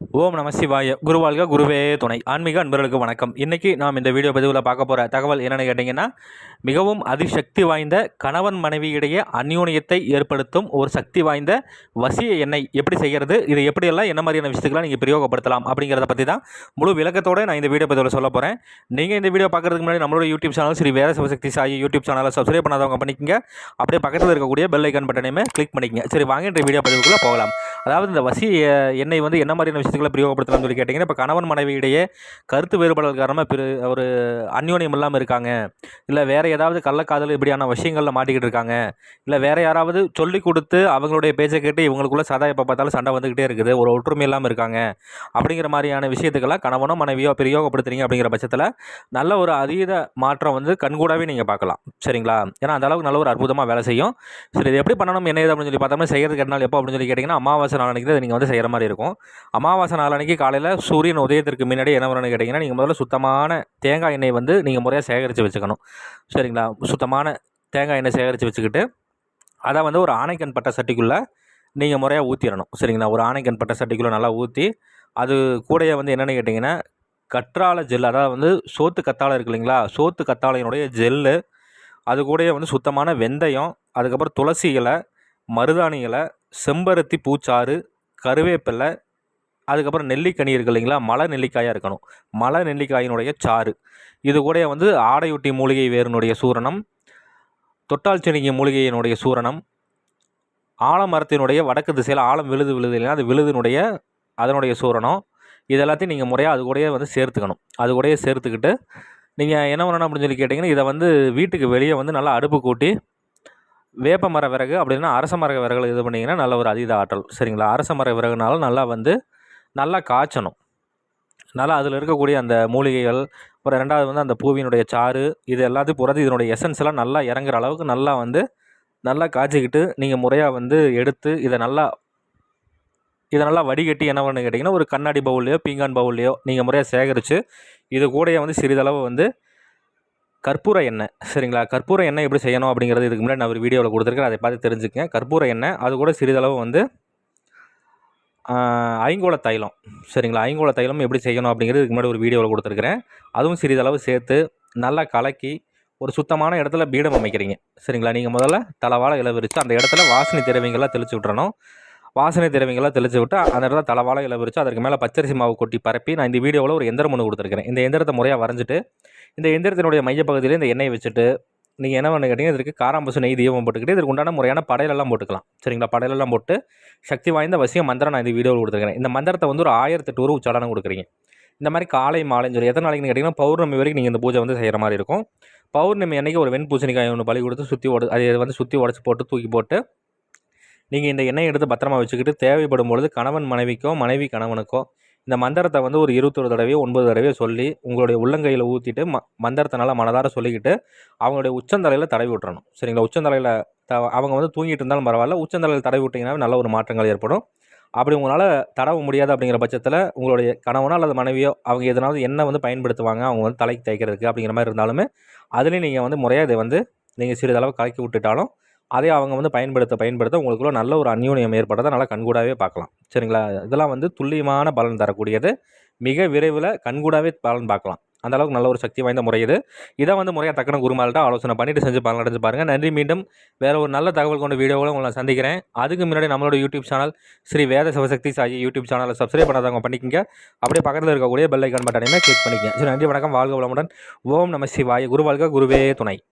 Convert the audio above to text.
ஓம் நம சிவாய. குருவாழ்க குருவே துணை. ஆன்மீக அன்பர்களுக்கு வணக்கம். இன்றைக்கி நாம் இந்த வீடியோ பதிவில் பார்க்க போகிற தகவல் என்னென்னு கேட்டிங்கன்னா மிகவும் அதிசக்தி வாய்ந்த கணவன் மனைவியிடையே அந்யோன்யத்தை ஏற்படுத்தும் ஒரு சக்தி வாய்ந்த வசிய எண்ணெய் எப்படி செய்கிறது இது எப்படியெல்லாம் என்ன மாதிரியான விஷயத்துக்கெல்லாம் நீங்கள் பிரயோகப்படுத்தலாம் அப்படிங்கிறத பற்றி தான் முழு விளக்கத்தோடு நான் இந்த வீடியோ பதிவில் சொல்ல போகிறேன் நீங்கள் இந்த வீடியோ பார்க்குறதுக்கு முன்னாடி நம்மளோட யூடியூப் சேனல் ஸ்ரீ வேற சிவசக்தி சாயி யூடியூப் சேனலை சப்ஸ்கிரைப் பண்ணாதவங்க பண்ணிக்கங்க. அப்படியே பக்கத்தில் இருக்கக்கூடிய பெல் ஐக்கன் பட்டனையுமே கிளிக் பண்ணிக்கங்க. சரி வாங்க இந்த வீடியோ பதிவுக்குள்ளே போகலாம். அதாவது இந்த வசிய எண்ணெய் வந்து என்ன மாதிரியான விஷயங்களை பிரயோகப்படுத்தலாம்னு சொல்லி கேட்டிங்கன்னா இப்போ கணவன் மனைவியிடையே கருத்து வேறுபாடுகள் காரணமாக பிற ஒரு அந்யோன்யம் இல்லாமல் இருக்காங்க. இல்லை வேறு ஏதாவது கள்ளக்காதல் இப்படியான விஷயங்களில் மாட்டிக்கிட்டு இருக்காங்க. இல்லை வேறு யாராவது சொல்லி கொடுத்து அவங்களுடைய பேச்சை கேட்டு இவங்களுக்குள்ளே சதா எப்போ பார்த்தாலும் சண்டை வந்துக்கிட்டே இருக்குது. ஒரு ஒற்றுமை இல்லாமல் இருக்காங்க. அப்படிங்கிற மாதிரியான விஷயத்துக்கெல்லாம் கணவனோ மனைவியோ பிரயோகப்படுத்துறீங்க அப்படிங்கிற பட்சத்தில் நல்ல ஒரு அதீத மாற்றம் வந்து கண்கூடாகவே நீங்கள் பார்க்கலாம். சரிங்களா? ஏன்னா அந்த அளவுக்கு நல்ல ஒரு அற்புதமாக வேலை செய்யும். சரி இது எப்படி பண்ணணும் என்ன ஏது அப்படின்னு சொல்லி பார்த்தோம்னா செய்யறதுக்கு எட்டு நாள் எப்போ அப்படின்னு சொல்லி கேட்டிங்கன்னா அமாவாசை நாளன்னைக்கு நீங்கள் வந்து செய்கிற மாதிரி இருக்கும். அமாவாசை அமாவாசை நாள் அன்றைக்கி காலையில் சூரியன் உதயத்திற்கு முன்னாடி என்ன பண்ணணும்னு கேட்டிங்கன்னா நீங்கள் முதல்ல சுத்தமான தேங்காய் எண்ணெய் வந்து நீங்கள் முறையாக சேகரித்து வச்சுக்கணும். சரிங்களா? சுத்தமான தேங்காய் எண்ணெய் சேகரித்து வச்சுக்கிட்டு அதை வந்து ஒரு ஆணைக்கண் பட்ட சட்டிக்குள்ளே நீங்கள் முறையாக ஊற்றிடணும் சரிங்களா? ஒரு ஆணைக்கண் பட்ட சட்டிக்குள்ளே நல்லா ஊற்றி அது கூடயே வந்து என்னென்னு கேட்டிங்கன்னா கற்றாழை ஜெல் அதாவது வந்து சோத்து கத்தாழை இருக்கு இல்லைங்களா? சோத்து கத்தாழையினுடைய ஜெல்லு அது கூடயே வந்து சுத்தமான வெந்தயம் அதுக்கப்புறம் துளசி இலை மருதாணி இலை செம்பருத்தி பூச்சாறு கருவேப்பிலை அதுக்கப்புறம் நெல்லிக்கனி இருக்குது இல்லைங்களா? மலை நெல்லிக்காயாக இருக்கணும். மலை நெல்லிக்காயினுடைய சாறு. இது கூட வந்து ஆடையொட்டி மூலிகை வேரினுடைய சூரணம் தொட்டால் செடிங்க மூலிகையினுடைய சூரணம் ஆலமரத்தினுடைய வடக்கு திசையில் ஆழம் விழுது விழுது இல்லைன்னா அது விழுதினுடைய அதனுடைய சூரணம். இது எல்லாத்தையும் நீங்கள் முறையாக அது கூடயே வந்து சேர்த்துக்கணும். அது கூடயே சேர்த்துக்கிட்டு நீங்கள் என்ன பண்ணணும் அப்படின்னு சொல்லி கேட்டிங்கன்னா இதை வந்து வீட்டுக்கு வெளியே வந்து நல்லா அடுப்பு கூட்டி வேப்ப மர விறகு அப்படின்னா அரச மர விறகுல இது பண்ணிங்கன்னா நல்ல ஒரு அதீத ஆற்றல். சரிங்களா? அரச மர விறகுனால நல்லா வந்து நல்லா காய்ச்சணும். நல்லா அதில் இருக்கக்கூடிய அந்த மூலிகைகள் அப்புறம் ரெண்டாவது வந்து அந்த பூவினுடைய சாறு இது எல்லாத்தையும் புறது இதனுடைய எசன்ஸ் எல்லாம் நல்லா இறங்குற அளவுக்கு நல்லா வந்து நல்லா காய்ச்சிக்கிட்டு நீங்கள் முறையாக வந்து எடுத்து இதை நல்லா இதை நல்லா வடிகட்டி என்ன பண்ணு கேட்டிங்கன்னா ஒரு கண்ணாடி பவுல்லையோ பீங்கான் பவுல்லையோ நீங்கள் முறையாக சேகரித்து இது கூடயே வந்து சிறிதளவு வந்து கற்பூர எண்ணெய் சரிங்களா? கற்பூர எண்ணெய் எப்படி செய்யணும் அப்படிங்கிறது இதுக்கு முன்னாடி நான் ஒரு வீடியோவில் கொடுத்துருக்கேன். அதை பார்த்து தெரிஞ்சுக்கங்க. கற்பூர எண்ணெய் அது கூட சிறிதளவு வந்து ஐங்கோல தைலம். சரிங்களா? ஐங்கோல தைலம் எப்படி செய்யணும் அப்படிங்கிறது இதுக்கு முன்னாடி ஒரு வீடியோவில் கொடுத்துருக்குறேன். அதுவும் சிறிதளவு சேர்த்து நல்லா கலக்கி ஒரு சுத்தமான இடத்துல பீடம் அமைக்கிறீங்க. சரிங்களா? நீங்கள் முதல்ல தலைவாழை இளவிரிச்சு அந்த இடத்துல வாசனை திரவியங்கள்லாம் தெளித்து விட்டுறணும். வாசனை திரவியங்கள்லாம் தெளித்து விட்டு அந்த இடத்துல தலைவாழை இளவிரிச்சு அதுக்கு அதற்கு மேலே பச்சரிசி மாவு கொட்டி பரப்பி நான் இந்த வீடியோவில் ஒரு எந்திரம் ஒன்று கொடுத்துருக்கிறேன். இந்த எந்திரத்தை முறையாக வரைஞ்சிட்டு இந்த எந்திரத்தினுடைய மையப்பகுதியில் இந்த எண்ணெயை வச்சுட்டு நீங்கள் என்ன பண்ண கேட்டீங்க இதற்கு காராம்பசு நெய் தீபம் போட்டுக்கிட்டு இதற்கு உண்டான முறையான படையிலெல்லாம் போட்டுக்கலாம். சரிங்களா? படையிலெல்லாம் போட்டு சக்தி வாய்ந்த வசிய மந்திரம் நான் இந்த வீடியோவில் கொடுத்துருக்கேன் இந்த மந்திரத்தை வந்து ஒரு ஆயிரத்தெட்டு ஒரு உச்சாடனம் கொடுக்குறீங்க. இந்த மாதிரி காலை மாலைன்னு சொல்லி எத்தனை நாளைக்குன்னு கேட்டிங்கன்னா பௌர்ணமி வரைக்கும் நீங்கள் இந்த பூஜை வந்து செய்கிற மாதிரி இருக்கும். பௌர்ணமி அன்றைக்கி ஒரு வெண் பூசணிக்காய் ஒன்று பலி கொடுத்து சுற்றி உட அதை வந்து சுற்றி உடச்சி போட்டு தூக்கி போட்டு நீங்கள் இந்த எண்ணெயை எடுத்து பத்திரமா வச்சுக்கிட்டு தேவைப்படும் பொழுது கணவன் மனைவிக்கோ மனைவி கணவனுக்கோ இந்த மந்திரத்தை வந்து ஒரு இருபத்தொரு தடவையோ ஒன்பது தடவையோ சொல்லி உங்களுடைய உள்ளங்கையில் ஊற்றிட்டு ம மந்திரத்தை நல்லா மனதார சொல்லிக்கிட்டு அவங்களுடைய உச்சந்தலையில் தடவி விட்டுறணும். சரிங்களா? உச்சந்தலையில் த அவங்க வந்து தூங்கிட்டு இருந்தாலும் பரவாயில்ல. உச்சந்தலையில் தடவி விட்டிங்கன்னா நல்ல ஒரு மாற்றங்கள் ஏற்படும். அப்படி உங்களால் தடவ முடியாது அப்படிங்கிற பட்சத்தில் உங்களுடைய கணவனோ அல்லது மனைவியோ அவங்க எதனாவது என்ன வந்து பயன்படுத்துவாங்க அவங்க வந்து தலைக்கு தேய்க்கிறதுக்கு அப்படிங்கிற மாதிரி இருந்தாலுமே அதுலேயும் நீங்கள் வந்து முறையாக இதை வந்து நீங்கள் சிறிதளவு கலக்கி விட்டுட்டாலும் அதே அவங்க வந்து பயன்படுத்த பயன்படுத்த உங்களுக்குள்ள நல்ல ஒரு அந்யோன்யம் ஏற்படுறதை நல்லா கண்கூடாகவே பார்க்கலாம். சரிங்களா? இதெல்லாம் வந்து துல்லியமான பலன் தரக்கூடியது. மிக விரைவில் கண்கூடாவே பலன் பார்க்கலாம். அந்த அளவுக்கு நல்ல ஒரு சக்தி வாய்ந்த முறை இது. இதை வந்து முறையாக தக்கன குருமால்கிட்ட ஆலோசனை பண்ணிட்டு செஞ்சு பலன் அடைஞ்சு பாருங்கள் நன்றி. மீண்டும் வேறு ஒரு நல்ல தகவல் கொண்ட வீடியோவில் உங்களை சந்திக்கிறேன். அதுக்கு முன்னாடி நம்மளோட YouTube channel Shri Veda Sivasakthi Sai YouTube சேனலை சப்ஸ்கிரைப் பண்ணாதவங்க பண்ணிக்கங்க. அப்படியே பக்கத்தில் இருக்கக்கூடிய பெல் ஐக்கான் பட்டனையுமே கிளிக் பண்ணிக்கங்க. சரி நன்றி. வணக்கம். வாழ்க வளமுடன். ஓம் நம சிவாய. குருவாழ்க. குருவே துணை.